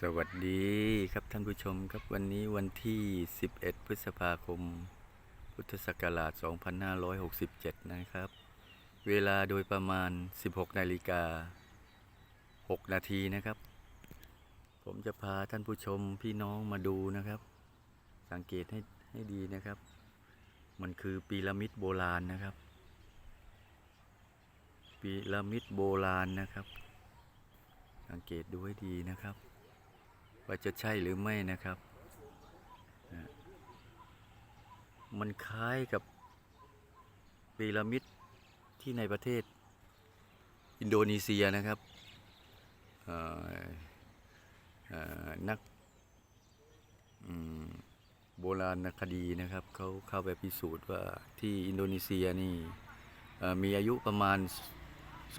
สวัสดีครับท่านผู้ชมครับวันนี้วันที่ 11 พฤษภาคม พุทธศักราช 2567 นะครับ เวลาโดยประมาณ 16 นาฬิกา 6 นาทีนะครับ ผมจะพาท่านผู้ชมพี่น้องมาดูนะครับ สังเกตให้ให้ดีนะครับ มันคือปีระมิดโบราณนะครับปีระมิดโบราณนะครับสังเกตดูให้ดีนะครับ ว่าจะใช่หรือไม่นะครับ มันคล้ายกับพีระมิดที่ในประเทศอินโดนีเซียนะครับนักโบราณคดีนะครับเขาเข้าไปพิสูจน์ว่าที่อินโดนีเซียนี่มีอายุประมาณ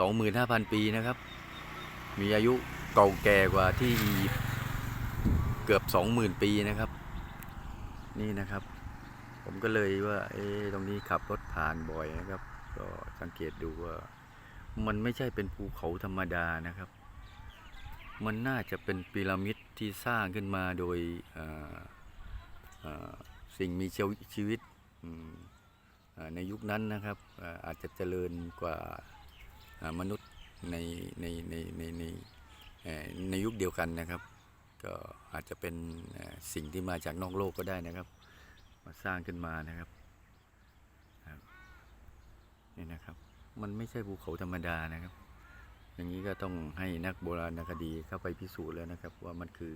25,000 ปีนะครับ มีอายุเก่าแก่กว่าที่อียิปต์ เกือบสองหมื่นปีนะครับ นี่นะครับ ผมก็เลยว่า เอ๊ตรงนี้ขับรถผ่านบ่อยนะครับ ก็สังเกตดูว่า มันไม่ใช่เป็นภูเขาธรรมดานะครับ มันน่าจะเป็นพีระมิดที่สร้างขึ้นมาโดยสิ่งมีชีวิตในยุคนั้นนะครับเอ่อาจจะเจริญกว่ามนุษย์ในในในในในในยุคเดียวกันนะครับ ก็อาจจะเป็นสิ่งที่มาจากนอกโลกก็ได้นะครับ มาสร้างขึ้นมานะครับนี่นะครับ มันไม่ใช่ภูเขาธรรมดานะครับ อย่างนี้ก็ต้องให้นักโบราณคดีเข้าไปพิสูจน์แล้วนะครับ ว่ามันคือ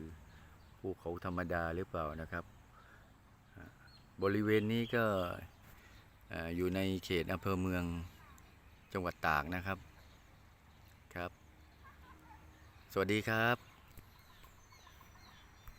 ภูเขาธรรมดาหรือเปล่านะครับ บริเวณนี้ก็อยู่ในเขตอำเภอเมืองจังหวัดตากนะครับครับ สวัสดีครับ